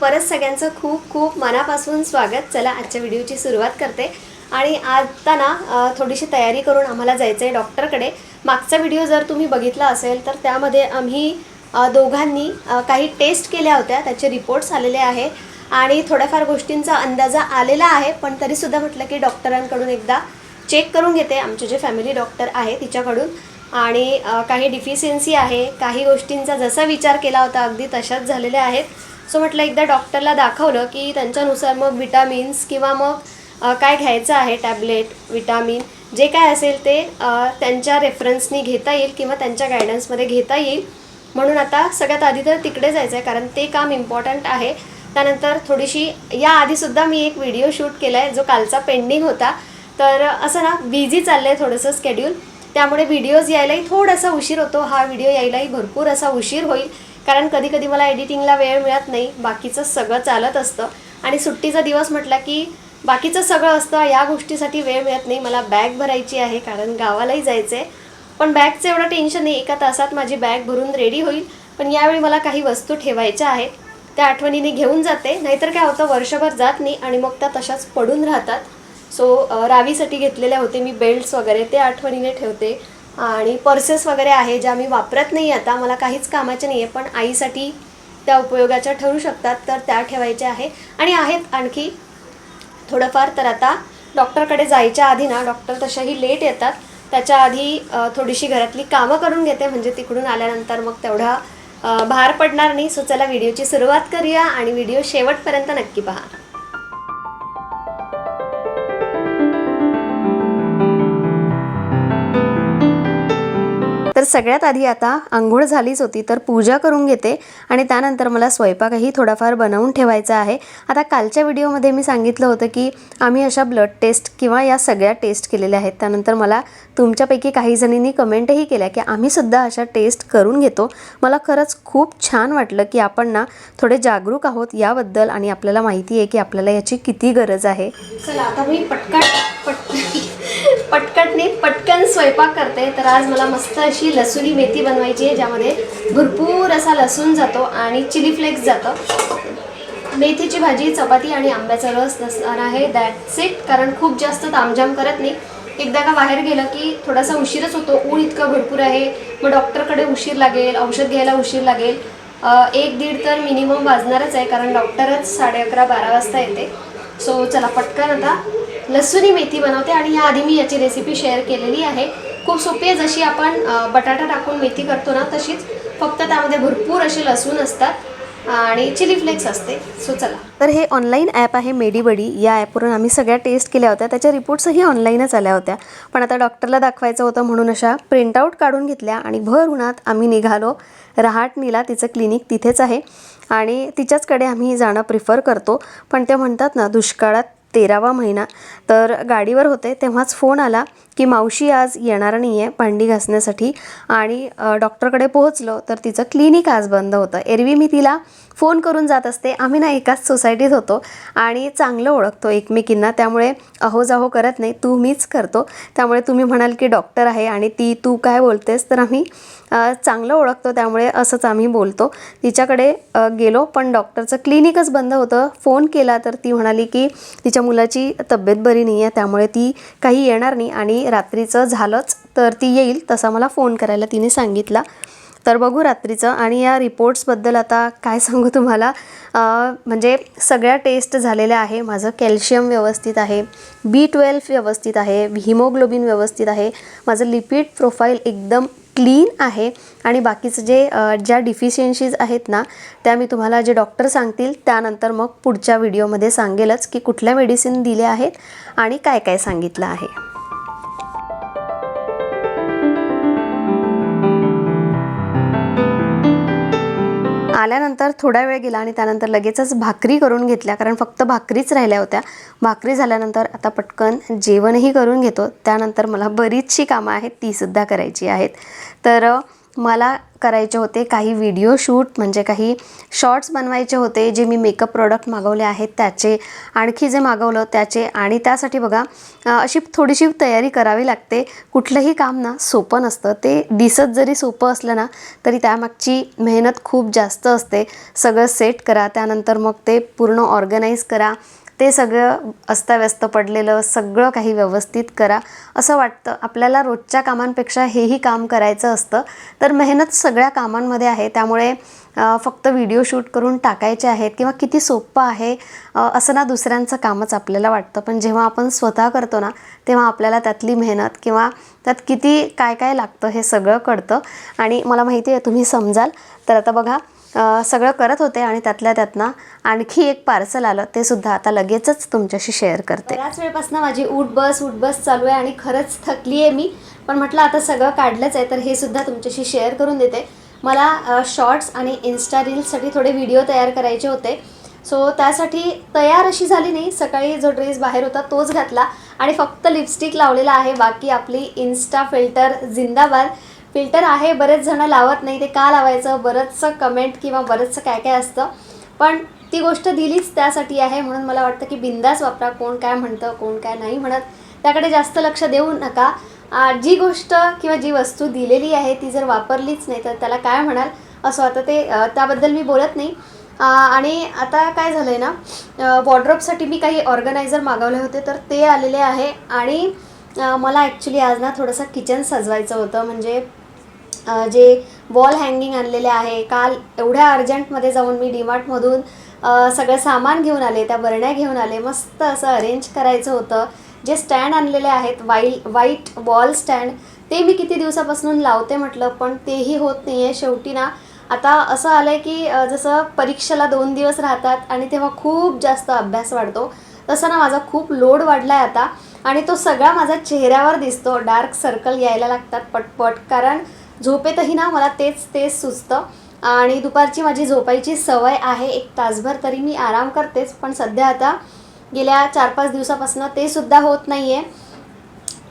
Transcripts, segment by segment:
परत सगळ्यांचं खूप खूप मनापासून स्वागत. चला आजच्या व्हिडिओची सुरुवात करते. आणि आता ना थोडीशी तयारी करून आम्हाला जायचं आहे डॉक्टरकडे. मागचा व्हिडिओ जर तुम्ही बघितला असेल तर त्यामध्ये आम्ही दोघांनी काही टेस्ट केल्या होत्या. त्याचे रिपोर्ट्स आलेले आहे. आणि थोड्याफार गोष्टींचा अंदाजा आलेला आहे पण तरीसुद्धा म्हटलं की डॉक्टरांकडून एकदा चेक करून घेते. आमचे जे फॅमिली डॉक्टर आहे तिच्याकडून. आणि काही डिफिशियन्सी आहे काही गोष्टींचा जसा विचार केला होता अगदी तशाच झालेल्या आहेत. सो म्हटलं एकदा डॉक्टरला दाखवलं की त्यांच्यानुसार मग विटामिन्स किंवा मग काय घ्यायचं आहे टॅबलेट विटामिन जे काय असेल ते त्यांच्या रेफरन्सनी घेता येईल किंवा त्यांच्या गायडन्समध्ये घेता येईल. म्हणून आता सगळ्यात आधी तर तिकडे जायचं आहे कारण ते काम इम्पॉर्टंट आहे. त्यानंतर थोडीशी याआधीसुद्धा मी एक व्हिडिओ शूट केला आहे जो कालचा पेंडिंग होता. तर असं ना बिझी चाललं आहे थोडंसं स्केड्यूल त्यामुळे व्हिडिओज यायलाही थोडासा उशीर होतो. हा व्हिडिओ यायलाही भरपूर असा उशीर होईल. कारण कधी कधी मला एडिटिंगला वेळ मिळत नाही बाकीचं सगळं चालत असतं. आणि सुट्टीचा दिवस म्हटला की बाकीचं सगळं असतं या गोष्टीसाठी वेळ मिळत नाही. मला बॅग भरायची आहे कारण गावालाही जायचं आहे पण बॅगचं एवढं टेन्शन नाही एका तासात माझी बॅग भरून रेडी होईल. पण यावेळी मला काही वस्तू ठेवायच्या आहेत. त्या आठवणीने घेऊन जाते. नाहीतर काय होतं वर्षभर जात नाही आणि मग त्या तशाच पडून राहतात. सो रावीसाठी घेतलेल्या होते मी बेल्ट्स वगैरे ते आठवणीने ठेवते. आणि पर्सेस वगैरे आहे ज्या मी वापरत नाही आता मला काहीच कामाच्या नाही आहे पण आईसाठी त्या उपयोगाच्या ठरू शकतात तर त्या ठेवायच्या आहे. आणि आहेत आणखी थोडंफार तर आता डॉक्टरकडे जायच्या आधी ना डॉक्टर तशाही लेट येतात त्याच्या आधी थोडीशी घरातली कामं करून घेते म्हणजे तिकडून आल्यानंतर मग तेवढा भार पडणार नाही. सो चला व्हिडिओची सुरुवात करूया आणि व्हिडिओ शेवटपर्यंत नक्की पहा. तर सगळ्यात आधी आता आंघोळ झालीच होती तर पूजा करून घेते आणि त्यानंतर मला स्वयंपाकही थोडाफार बनवून ठेवायचा आहे. आता कालच्या व्हिडिओमध्ये मी सांगितलं होतं की आम्ही अशा ब्लड टेस्ट किंवा या सगळ्या टेस्ट केलेल्या आहेत. त्यानंतर मला तुमच्यापैकी काही जणींनी कमेंटही केल्या की आम्हीसुद्धा अशा टेस्ट करून घेतो. मला खरंच खूप छान वाटलं की आपण ना थोडे जागरूक आहोत याबद्दल आणि आपल्याला माहिती आहे की आपल्याला याची किती गरज आहे. चला आता मी पटकन पट पटकटने पटकन स्वयंपाक करते. तर आज मला मस्त अशी लसुनी मेथी बनवायची आहे ज्यामध्ये भरपूर असा लसूण जातो आणि चिली फ्लेक्स जातं. मेथीची भाजी चपाती आणि आंब्याचा रस नसणार आहे. दॅट्स इट कारण खूप जास्त तामझाम करत नाही. एकदा का बाहेर गेलं की थोडासा उशीरच होतो. ऊन इतकं भरपूर आहे. मग डॉक्टरकडे उशीर लागेल औषध घ्यायला उशीर लागेल. एक दीड तर मिनिमम वाजणारच आहे कारण डॉक्टरच साडे अकरा बारा वाजता येते. सो चला पटकन आता लसुनी मेथी बनवते आणि याआधी मी याची रेसिपी शेअर केलेली आहे. खूप सोपी आहे. जशी आपण बटाटा टाकून मेथी करतो ना तशीच. फक्त त्यामध्ये भरपूर असे लसूण असतात आणि चिली फ्लेक्स असते. सो चला. तर हे ऑनलाईन ॲप आहे मेडीबडी या ॲपवरून आम्ही सगळ्या टेस्ट केल्या होत्या. त्याच्या रिपोर्ट्सही ऑनलाईनच आल्या होत्या. पण आता डॉक्टरला दाखवायचं होतं म्हणून अशा प्रिंटआउट काढून घेतल्या आणि भर उन्हात आम्ही निघालो. रहाटनीला तिचं क्लिनिक तिथेच आहे. आणि तिच्याचकडे आम्ही जाणं प्रिफर करतो. पण ते म्हणतात ना दुष्काळात तेरावा महिना. तर गाडीवर होते तेव्हाच फोन आला. की मावशी आज येणार नाही आहे भांडी घासण्यासाठी आणि डॉक्टरकडे पोहोचलो तर तिचं क्लिनिक आज बंद होतं. एरवी मी तिला फोन करून जात असते. आम्ही ना एकाच सोसायटीत होतो आणि चांगलं ओळखतो एकमेकींना. त्यामुळे अहो जाहो करत नाही. तू मीच करतो. त्यामुळे तुम्ही म्हणाल की डॉक्टर आहे आणि ती तू काय बोलतेस तर आम्ही चांगलं ओळखतो. त्यामुळे असंच आम्ही बोलतो. तिच्याकडे गेलो पण डॉक्टरचं क्लिनिकच बंद होतं. फोन केला तर ती म्हणाली की तिच्या मुलाची तब्येत बरी नाही आहे त्यामुळे ती काही येणार नाही आणि रात्रीचं झालंच तर ती येईल तसा मला फोन करायला तिने सांगितला. तर बघू रात्रीचं आणि या रिपोर्ट्सबद्दल आता काय सांगू तुम्हाला? म्हणजे सगळ्या टेस्ट झालेल्या आहे. माझं कॅल्शियम व्यवस्थित आहे. बी ट्वेल्व व्यवस्थित आहे. हिमोग्लोबिन व्यवस्थित आहे. माझं लिपिड प्रोफाईल एकदम क्लीन आहे. आणि बाकीचं जे ज्या डिफिशियन्सीज आहेत ना त्या मी तुम्हाला जे डॉक्टर सांगतील त्यानंतर मग पुढच्या व्हिडिओमध्ये सांगेलच की कुठल्या मेडिसिन दिल्या आहेत आणि काय काय सांगितलं आहे. आल्यानंतर थोडा वेळ गेला आणि त्यानंतर लगेचच भाकरी करून घेतल्या कारण फक्त भाकरीच राहिल्या होत्या. भाकरी झाल्यानंतर आता पटकन जेवणही करून घेतो. त्यानंतर मला बरीचशी कामं आहेत तीसुद्धा करायची आहेत. तर मला करायचे होते काही व्हिडिओ शूट म्हणजे काही शॉर्ट्स बनवायचे होते जे मी मेकअप प्रोडक्ट मागवले आहेत त्याचे आणखी जे मागवलं त्याचे आणि त्यासाठी बघा अशी थोडीशी तयारी करावी लागते. कुठलंही काम ना सोपं नसतं. ते दिसत जरी सोपं असलं ना तरी त्यामागची मेहनत खूप जास्त असते. सगळं सेट करा त्यानंतर मग ते पूर्ण ऑर्गनाईज करा. ते सगळं अस्ताव्यस्त पडलेलं सगळं काही व्यवस्थित करा. असं वाटतं. आपल्याला रोजच्या कामांपेक्षा हेही काम करायचं असतं. तर मेहनत सगळ्या कामांमध्ये आहे. त्यामुळे फक्त व्हिडिओ शूट करून टाकायचे आहेत किंवा किती सोपं आहे असं ना दुसऱ्यांचं कामच आपल्याला वाटतं. पण जेव्हा आपण स्वतः करतो ना तेव्हा आपल्याला त्यातली मेहनत किंवा त्यात किती काय काय लागतं हे सगळं कळतं. आणि मला माहिती आहे तुम्ही समजाल. तर आता बघा सगळं करत होते आणि त्यातल्या त्यातनं आणखी एक पार्सल आलं ते सुद्धा आता लगेचच तुमच्याशी शेअर करते. बऱ्याच वेळपासून माझी उठ बस उठ बस चालू आहे आणि खरंच थकली आहे मी. पण म्हटलं आता सगळं काढलंच आहे तर हे सुद्धा तुमच्याशी शेअर करून देते. मला शॉर्ट्स आणि इन्स्टा रील्ससाठी थोडे व्हिडिओ तयार करायचे होते. सो त्यासाठी तयार अशी झाली नाही. सकाळी जो ड्रेस बाहेर होता तोच घातला. आणि फक्त लिपस्टिक लावलेला आहे. बाकी आपली इन्स्टा फिल्टर जिंदाबाद. फिल्टर आहे बरेच जण लावत नाही. ते का लावायचं? बरंचसं कमेंट किंवा बरंचसं काय काय असतं. पण ती गोष्ट दिलीच त्यासाठी आहे. म्हणून मला वाटतं की बिंदास वापरा. कोण काय म्हणतं कोण काय नाही म्हणत. त्याकडे जास्त लक्ष देऊ नका. जी गोष्ट किंवा जी वस्तू दिलेली आहे ती जर वापरलीच नाही तर त्याला काय म्हणाल? असं आता ते त्याबद्दल मी बोलत नाही. आणि आता काय झालं आहे ना वॉर्ड्रॉपसाठी मी काही ऑर्गनायझर मागवले होते तर ते आलेले आहे. आणि मला ॲक्च्युली आज ना थोडंसं किचन सजवायचं होतं. म्हणजे जे वॉल हँगिंग आणलेले आहे काल एवढ्या अर्जंटमध्ये जाऊन मी डीमार्टमधून सगळं सामान घेऊन आले त्या बरण्या घेऊन आले मस्त असं अरेंज करायचं होतं. जे स्टँड आणलेले आहेत वाईल व्हाईट वॉल स्टँड ते मी किती दिवसापासून लावते म्हटलं पण तेही होत नाही आहे शेवटी ना आता असं आलं आहे की जसं परीक्षेला दोन दिवस राहतात आणि तेव्हा खूप जास्त अभ्यास वाढतो तसं ना माझा खूप लोड वाढला आहे आता. आणि तो सगळा माझा चेहऱ्यावर दिसतो डार्क सर्कल यायला लागतात पटपट कारण झोपेतही ना मला तेच तेच सुचतं. आणि दुपारची माझी झोपायची सवय आहे एक तासभर तरी मी आराम करतेच पण सध्या आता गेल्या चार पाच दिवसापासून ते सुद्धा होत नाही आहे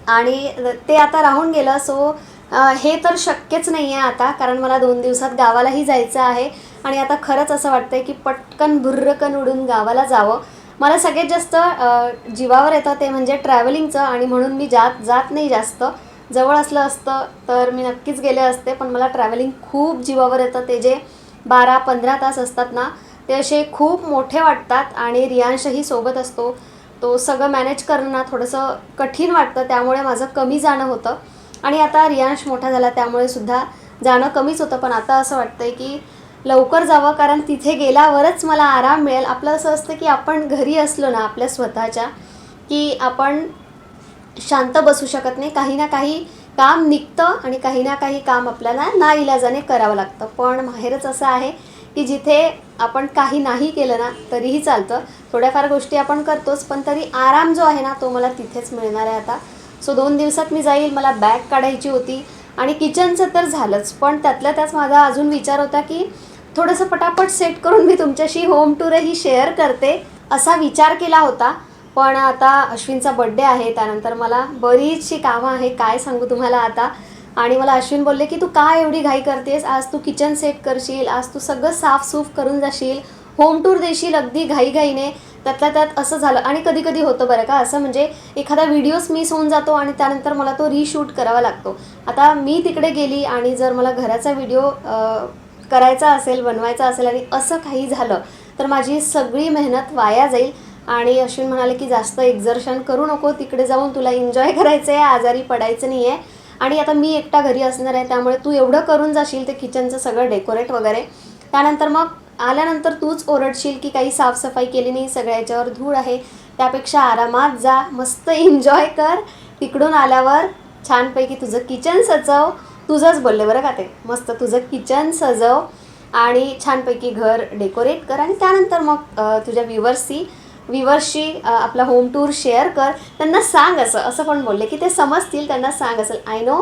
आणि ते आता राहून गेलं सो हे तर शक्यच नाही आहे आता कारण मला दोन दिवसात गावालाही जायचं आहे आणि आता खरंच असं वाटतंय की पटकन भुर्रकन उडून गावाला जावं. मला सगळ्यात जास्त जीवावर येतं ते म्हणजे ट्रॅव्हलिंगचं आणि म्हणून मी जात जात नाही जास्त. जवळ असलं असतं तर मी नक्कीच गेले असते पण मला ट्रॅव्हलिंग खूप जीवावर येतं. ते जे बारा पंधरा तास असतात ना ते असे खूप मोठे वाटतात आणि रियांशही सोबत असतो. तो सगळं मॅनेज करणं थोडंसं कठीण वाटतं त्यामुळे माझं कमी जाणं होतं. आणि आता रियांश मोठा झाला त्यामुळे सुद्धा जाणं कमीच होतं. पण आता असं वाटतंय की लवकर जावं कारण तिथे गेल्यावरच मला आराम मिळेल. आपलं असं असतं की आपण घरी असलो ना आपल्या स्वतःच्या की आपण शांत बसू शकत नाही. काही ना काही काम निघतं आणि काही ना काही काम आपल्याला ना इलाजाने करावं लागतं. पण माहेरच असं आहे की जिथे आपण काही नाही केलं ना तरीही चालतं. थोड्याफार गोष्टी आपण करतोच पण तरी आराम जो आहे ना तो मला तिथेच मिळणार आहे आता. सो दोन दिवसात मी जाईल मला बॅग काढायची होती आणि किचनचं तर झालंच पण त्यातल्या त्याच माझा अजून विचार होता की थोडंसं पटापट सेट करून मी तुमच्याशी होम टूरही शेअर करते असा विचार केला होता. पण आता अश्विनचा बड्डे आहे त्यानंतर मला बरीचशी कामं आहे काय सांगू तुम्हाला आता? आणि मला अश्विन बोलले की तू काय एवढी घाई करतेस? आज तू किचन सेट करशील आज तू सगळं साफसूफ करून जाशील होम टूर देशील अगदी घाईघाईने. त्यातल्या त्यात असं झालं. आणि कधी कधी होतं बरं का असं म्हणजे एखादा व्हिडिओच मिस होऊन जातो आणि त्यानंतर मला तो रिशूट करावा लागतो. आता मी तिकडे गेली आणि जर मला घराचा व्हिडिओ करायचा असेल बनवायचा असेल आणि असं काही झालं तर माझी सगळी मेहनत वाया जाईल. आणि अश्विन म्हणाले की जास्त एक्झर्शन करू नको तिकडे जाऊन तुला एन्जॉय करायचं आहे आजारी पडायचं नाही आहे आणि आता मी एकटा घरी असणार आहे त्यामुळे तू एवढं करून जाशील ते किचनचं सगळं डेकोरेट वगैरे. त्यानंतर मग आल्यानंतर तूच ओरडशील की काही साफसफाई केली नाही सगळ्या याच्यावर धूळ आहे. त्यापेक्षा आरामात जा मस्त एन्जॉय कर. तिकडून आल्यावर छानपैकी तुझं किचन सजव. तुझंच बोलले बरं का ते. मस्त तुझं किचन सजव आणि छानपैकी घर डेकोरेट कर आणि त्यानंतर मग तुझ्या व्ह्युअर्सशी व्ह्युअर्सशी आपला होम टूर शेअर कर. त्यांना सांग असं. असं पण बोलले की ते समजतील त्यांना सांग असेल आय नो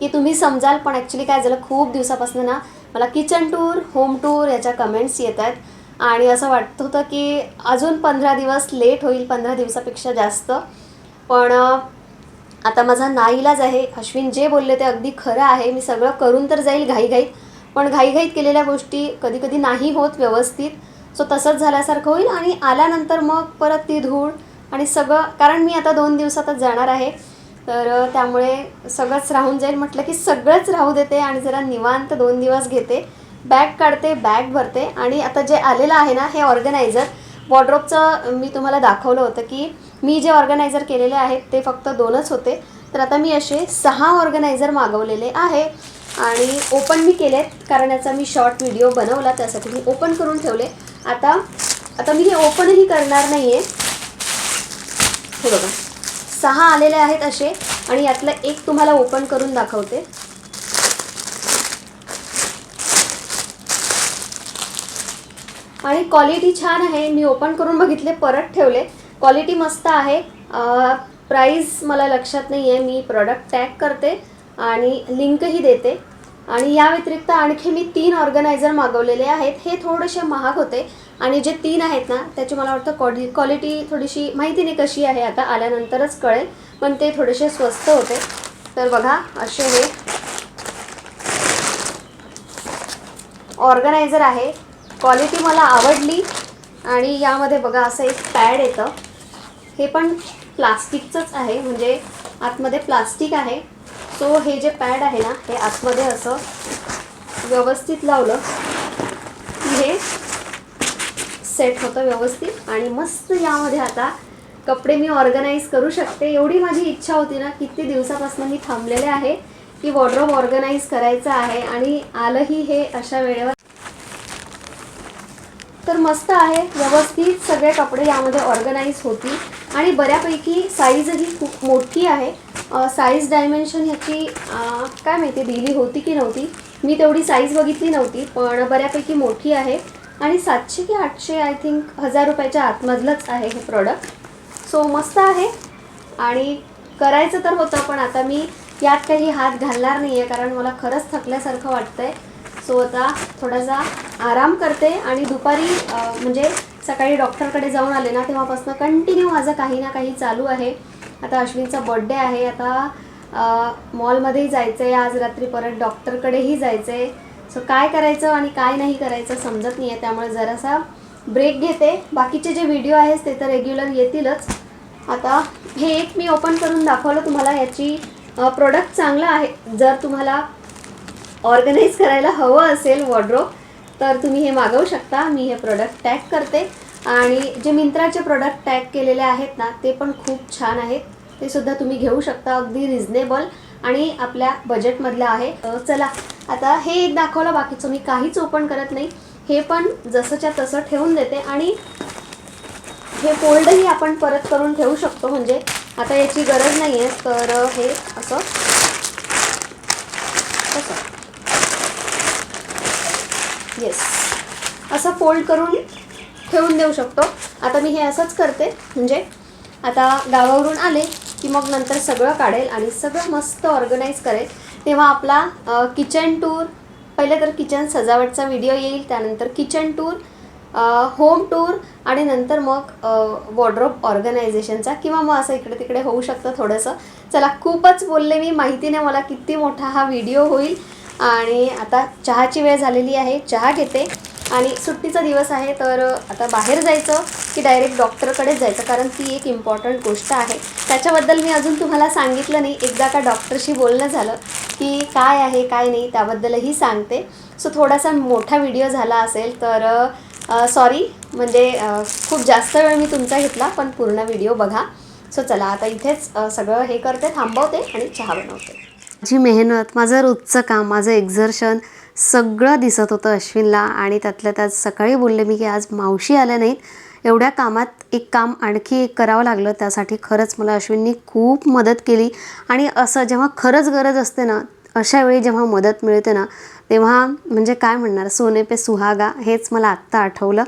की तुम्ही समजाल पण ॲक्च्युली काय झालं खूप दिवसापासून ना मला किचन टूर होम टूर याच्या कमेंट्स येत आहेत. आणि असं वाटत होतं की अजून पंधरा दिवस लेट होईल पंधरा दिवसापेक्षा जास्त. पण आता माझा नाईलाज आहे. अश्विन जे बोलले ते अगदी खरं आहे. मी सगळं करून तर जाईल घाईघाईत. पण घाईघाईत केलेल्या गोष्टी कधी कधी नाही होत व्यवस्थित. सो तसंच झाल्यासारखं होईल. आणि आल्यानंतर मग परत ती धूळ आणि सगळं कारण मी आता दोन दिवसातच जाणार आहे. तर त्यामुळे सगळंच राहून जाईल. म्हटलं की सगळंच राहू देते आणि जरा निवांत दोन दिवस घेते. बॅग काढते बॅग भरते आणि आता जे आलेलं आहे ना हे ऑर्गनायझर. वॉर्ड्रोपचं मी तुम्हाला दाखवलं होतं की मी जे ऑर्गनायझर केलेले आहेत ते फक्त दोनच होते. तर आता मी असे सहा ऑर्गनायझर मागवलेले आहे आणि ओपन मी केलेत कारण याचा मी शॉर्ट व्हिडिओ बनवला त्यासाठी मी ओपन करून ठेवले. आता आता मी हे ओपनही करणार नाही आहे हे बघा. सहा आलेले आहेत असे आणि यातलं एक तुम्हाला ओपन करून दाखवते. आणि क्वालिटी छान आहे. मी ओपन करून बघितले परत ठेवले. क्वालिटी मस्त आहे. प्राईस मला लक्षात नाही आहे मी प्रॉडक्ट टॅग करते आणि लिंकही देते. आणि या व्यतिरिक्त आणखी मी तीन ऑर्गनायझर मागवलेले आहेत. हे थोडेसे महाग होते. आणि जे तीन आहेत ना त्याची मला वाटतं क्वालि क्वालिटी थोडीशी माहिती नाही कशी आहे आता आल्यानंतरच कळेल पण ते थोडेसे स्वस्त होते. तर बघा असे हे. ऑर्गनायझर आहे. क्वालिटी मला आवडली. आणि यामध्ये बघा असं एक पॅड येतं. हे पण प्लास्टिकचंच आहे म्हणजे आतमध्ये प्लास्टिक आहे. सो हे जे पॅड आहे ना हे आतमध्ये असं व्यवस्थित लावलं की हे सेट होतं व्यवस्थित आणि मस्त यामध्ये आता कपडे मी ऑर्गनाईज करू शकते. एवढी माझी इच्छा होती ना किती दिवसापासून मी थांबलेले आहे की वॉर्ड्रोब ऑर्गनाईज करायचं आहे आणि आलंही हे अशा वेळेवर. तर मस्त आहे. व्यवस्थित सगळे कपडे यामध्ये ऑर्गनाईज होतील आणि बऱ्यापैकी साईजही खूप मोठी आहे. साईज डायमेन्शन ह्याची काय माहिती दिली होती की नव्हती. मी तेवढी साईज बघितली नव्हती पण बऱ्यापैकी मोठी आहे. आणि सातशे की आठशे आय थिंक हजार रुपयाच्या आतमधलंच आहे हे प्रॉडक्ट सो मस्त आहे. आणि करायचं तर होतं पण आता मी यात काही हात घालणार नाही आहे कारण मला खरंच थकल्यासारखं वाटतं आहे सो आता थोडासा आराम करते आणि दुपारी म्हणजे सकाळी डॉक्टरकडे जाऊन आले ना तेव्हापासून कंटिन्यू माझं काही ना काही चालू आहे. आता अश्विनचा बड्डे आहे. आता मॉलमध्येही जायचं आहे आज रात्री परत डॉक्टरकडेही जायचं आहे सो काय करायचं आणि काय नाही करायचं समजत नाही आहे त्यामुळे जरासा ब्रेक घेते. बाकीचे जे व्हिडिओ आहेत ते तर रेग्युलर येतीलच. आता हे एक मी ओपन करून दाखवलं तुम्हाला. याची प्रोडक्ट चांगलं आहे. जर तुम्हाला ऑर्गनाईज करायला हवं असेल वॉर्ड्रोब तर तुम्ही हे मागवू शकता. मी हे प्रोडक्ट टॅग करते. आणि जे मिंत्राचे प्रोडक्ट टॅग केलेले आहेत ना ते पण खूप छान आहेत. ते सुद्धा तुम्ही घेऊ शकता. अगदी रिझनेबल आणि आपल्या बजेटमधलं आहे. चला आता हे एक दाखवलं बाकीचं मी काहीच ओपन करत नाही. हे पण जसंच्या तसं ठेवून देते आणि हे फोल्डही आपण परत करून ठेवू शकतो. म्हणजे आता याची गरज नाही आहे तर हे असं असं येस असं फोल्ड करून ठेवून देऊ शकतो. आता मी हे असंच करते. म्हणजे आता गावावरून आले की मग नंतर सगळं काढेल आणि सगळं मस्त ऑर्गनाईज करेल. तेव्हा आपला किचन टूर पहिले तर किचन सजावटचा व्हिडिओ येईल त्यानंतर किचन टूर होम टूर आणि नंतर मग वॉर्ड्रोब ऑर्गनायझेशनचा किंवा मग असं इकडे तिकडे होऊ शकतं थोडंसं. चला खूपच बोलले मी. माहिती नाही मला किती मोठा हा व्हिडिओ होईल. आणि आता चहाची वेळ झालेली आहे. चहा घेते. आणि सुट्टीचा दिवस आहे तर आता बाहेर जायचं. की डायरेक्ट डॉक्टरकडे जायचं. कारण ती एक इम्पॉर्टंट गोष्ट आहे. त्याच्याबद्दल मी अजून तुम्हाला सांगितलं नाही. एकदा का डॉक्टरशी बोलणं झालं की काय आहे काय नाही त्याबद्दलही सांगते. सो थोडासा मोठा व्हिडिओ झाला असेल तर सॉरी म्हणजे खूप जास्त वेळ मी तुमचा घेतला पण पूर्ण व्हिडिओ बघा. सो चला आता इथेच सगळं हे करते थांबवते आणि चहा बनवते. माझी मेहनत माझं रोजचं काम माझं एक्झर्शन सगळं दिसत होतं अश्विनला. आणि त्यातल्या त्यात सकाळी बोलले मी की आज मावशी आल्या नाहीत. एवढ्या कामात एक काम आणखी एक करावं लागलं त्यासाठी खरंच मला अश्विननी खूप मदत केली. आणि असं जेव्हा खरंच गरज असते ना अशा वेळी जेव्हा मदत मिळते ना तेव्हा म्हणजे काय म्हणणार सोने पे सुहागा हेच मला आत्ता आठवलं.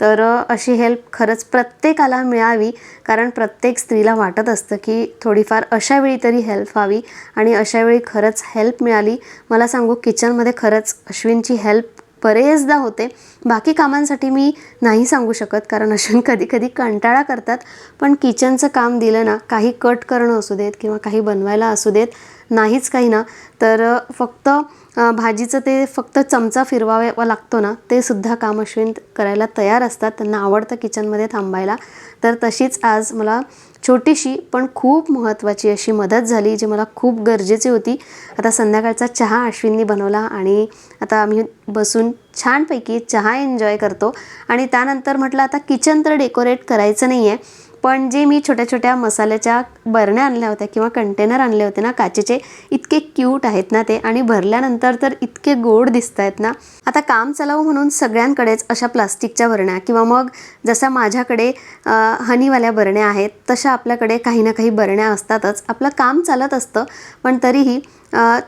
तर अशी हेल्प खरंच प्रत्येकाला मिळावी कारण प्रत्येक स्त्रीला वाटत असतं की थोडीफार अशा वेळी तरी हेल्प व्हावी. आणि अशावेळी खरंच हेल्प मिळाली. मला सांगू किचनमध्ये खरंच अश्विनची हेल्प बरेचदा होते. बाकी कामांसाठी मी नाही सांगू शकत कारण अश्विन कधी कधी कंटाळा करतात. पण किचनचं काम दिलं ना काही कट करणं असू देत किंवा काही बनवायला असू देत नाहीच काही ना. तर फक्त भाजीचं ते फक्त चमचा फिरवावा लागतो ना ते सुद्धा काम अश्विन करायला तयार असतात. त्यांना आवडतं किचनमध्ये थांबायला. तर तशीच आज मला छोटीशी पण खूप महत्त्वाची अशी मदत झाली जी मला खूप गरजेची होती. आता संध्याकाळचा चहा अश्विननी बनवला आणि आता आम्ही बसून छानपैकी चहा एन्जॉय करतो. आणि त्यानंतर म्हटलं आता किचन तर डेकोरेट करायचं नाही आहे पण जे मी छोट्या छोट्या मसाल्याच्या बरण्या आणल्या होत्या किंवा कंटेनर आणले होते ना काचेचे इतके क्यूट आहेत ना ते आणि भरल्यानंतर तर इतके गोड दिसत आहेत ना. आता काम चालावं म्हणून सगळ्यांकडेच अशा प्लास्टिकच्या बरण्या किंवा मग जसं माझ्याकडे हनीवाल्या बरण्या आहेत तशा आपल्याकडे काही ना काही बरण्या असतातच. आपलं काम चालत असतं पण तरीही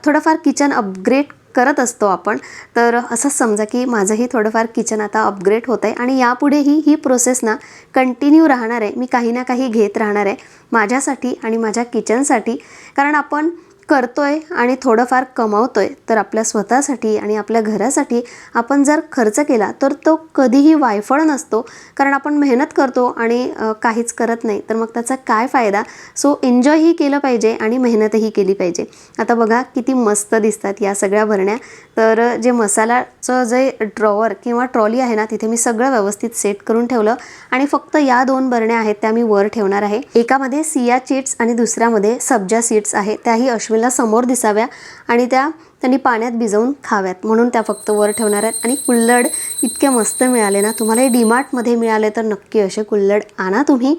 थोडंफार किचन अपग्रेड करत असतो आपण तर असंच समजा की माझंही थोडंफार किचन आता अपग्रेड होत आहे आणि यापुढेही ही प्रोसेस ना कंटिन्यू राहणार आहे. मी काही ना काही घेत राहणार आहे माझ्यासाठी आणि माझ्या किचनसाठी कारण आपण करतोय आणि थोडंफार कमावतोय तर आपल्या स्वतःसाठी आणि आपल्या घरासाठी आपण जर खर्च केला तर तो कधीही वायफळ नसतो. कारण आपण मेहनत करतो आणि काहीच करत नाही. तर मग त्याचा काय फायदा? सो एन्जॉयही केलं पाहिजे आणि मेहनतही केली पाहिजे. आता बघा किती मस्त दिसतात या सगळ्या भरण्या. तर जे मसाल्याचं जे ड्रॉवर किंवा ट्रॉली आहे ना तिथे मी सगळं व्यवस्थित सेट करून ठेवलं. आणि फक्त या दोन भरण्या आहेत त्या मी वर ठेवणार आहे. एकामध्ये सिया चिट्स आणि दुसऱ्यामध्ये सब्जा सीड्स आहे. त्याही अश्विनला समोर दिसाव्या आणि त्या त्यांनी पाण्यात भिजवून खाव्यात. म्हणून त्या फक्त वर ठेवणार आहेत. आणि कुल्लड इतके मस्त मिळाले ना तुम्हाला डीमार्टमध्ये मिळाले तर नक्की असे कुल्लड आणा तुम्ही.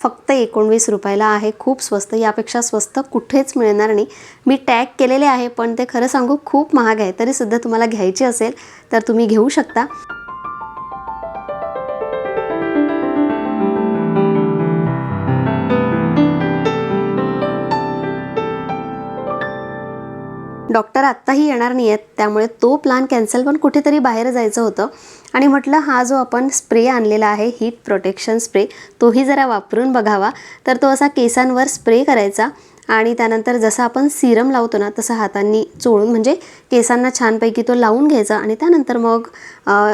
फक्त एकोणवीस रुपयाला आहे खूप स्वस्त. यापेक्षा स्वस्त कुठेच मिळणार नाही. मी टॅग केलेले आहे पण ते खरं सांगू खूप महाग आहे. तरीसुद्धा तुम्हाला घ्यायचे असेल तर तुम्ही घेऊ शकता. डॉक्टर आत्ताही येणार नाही आहेत त्यामुळे तो प्लान कॅन्सल पण कुठेतरी बाहेर जायचं होतं. आणि म्हटलं हा जो आपण स्प्रे आणलेला आहे हीट प्रोटेक्शन स्प्रे तोही जरा वापरून बघावा. तर तो असा केसांवर स्प्रे करायचा आणि त्यानंतर जसं आपण सिरम लावतो ना तसं हातांनी चोळून म्हणजे केसांना छानपैकी तो लावून घ्यायचा आणि त्यानंतर मग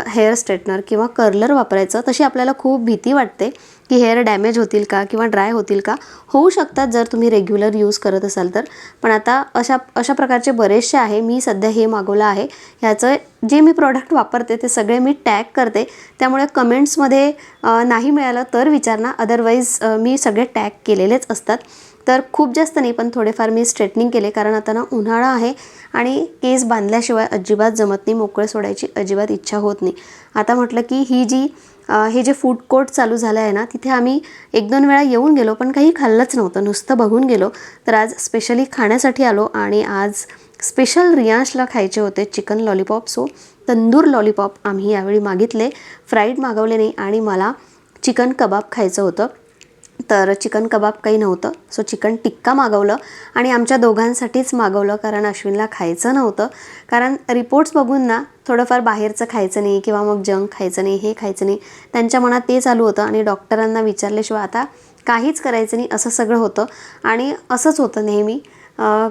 हेअर स्ट्रेटनर किंवा कर्लर वापरायचं. तशी आपल्याला खूप भीती वाटते. की हेअर डॅमेज होतील का किंवा ड्राय होतील का? होऊ शकतात जर तुम्ही रेग्युलर यूज करत असाल तर. पण आता अशा अशा प्रकारचे बरेचसे आहे. मी सध्या हे मागवलं आहे. ह्याचं जे मी प्रॉडक्ट वापरते ते सगळे मी टॅग करते. त्यामुळे कमेंट्समध्ये नाही मिळालं तर विचार ना. अदरवाईज मी सगळे टॅग केलेलेच असतात. तर खूप जास्त नाही पण थोडेफार मी स्ट्रेटनिंग केले. कारण आता ना उन्हाळा आहे आणि केस बांधल्याशिवाय अजिबात जमत नाही. मोकळे सोडायची अजिबात इच्छा होत नाही. आता म्हटलं की ही जी हे जे फूड कोर्ट चालू झालं आहे ना तिथे आम्ही एक दोन वेळा येऊन गेलो पण काही खाल्लंच नव्हतं. नुसतं बघून गेलो. तर आज स्पेशली खाण्यासाठी आलो आणि आज स्पेशल रियांशला खायचे होते chicken lollipop so tandoor lollipop आम्ही यावेळी मागितले. फ्राईड मागवले नाही आणि मला चिकन कबाब खायचं होतं. तर चिकन कबाब काही नव्हतं. सो चिकन टिक्का मागवलं आणि आमच्या दोघांसाठीच मागवलं कारण अश्विनला खायचं नव्हतं. कारण रिपोर्ट्स बघून ना थोडंफार बाहेरचं खायचं नाही किंवा मग जंक खायचं नाही हे खायचं नाही त्यांच्या मनात ते चालू होतं आणि डॉक्टरांना विचारल्याशिवाय आता काहीच करायचं नाही असं सगळं होतं. आणि असंच होतं नेहमी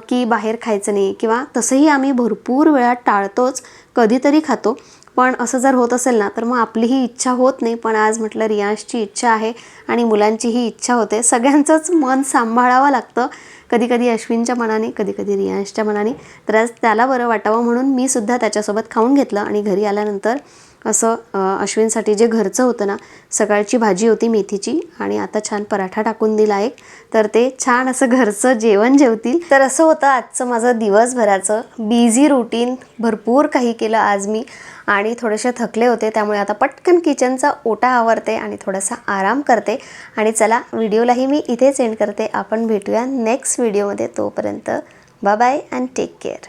की बाहेर खायचं नाही किंवा तसंही आम्ही भरपूर वेळा टाळतोच कधीतरी खातो. पण असं जर होत असेल ना तर मग आपलीही इच्छा होत नाही. पण आज म्हटलं रियांशची इच्छा आहे आणि मुलांचीही इच्छा होते. सगळ्यांचंच मन सांभाळावं लागतं. कधी कधी अश्विनच्या मनाने कधी कधी रियांशच्या मनाने. तर आज त्याला बरं वाटावं म्हणून मी सुद्धा त्याच्यासोबत खाऊन घेतलं आणि घरी आल्यानंतर असं अश्विनसाठी जे घरचं होतं ना सकाळची भाजी होती मेथीची आणि आता छान पराठा टाकून दिला एक. तर ते छान असं घरचं जेवण जेवतील. तर असं होतं आजचं माझं दिवसभराचं बिझी रुटीन भरपूर काही केलं आज मी. आणि थोडेसे थकले होते त्यामुळे आता पटकन किचनचा ओटा आवरते आणि थोडासा आराम करते. आणि चला व्हिडिओलाही मी इथेच एंड करते. आपण भेटूया नेक्स्ट व्हिडिओमध्ये तोपर्यंत bye bye and take care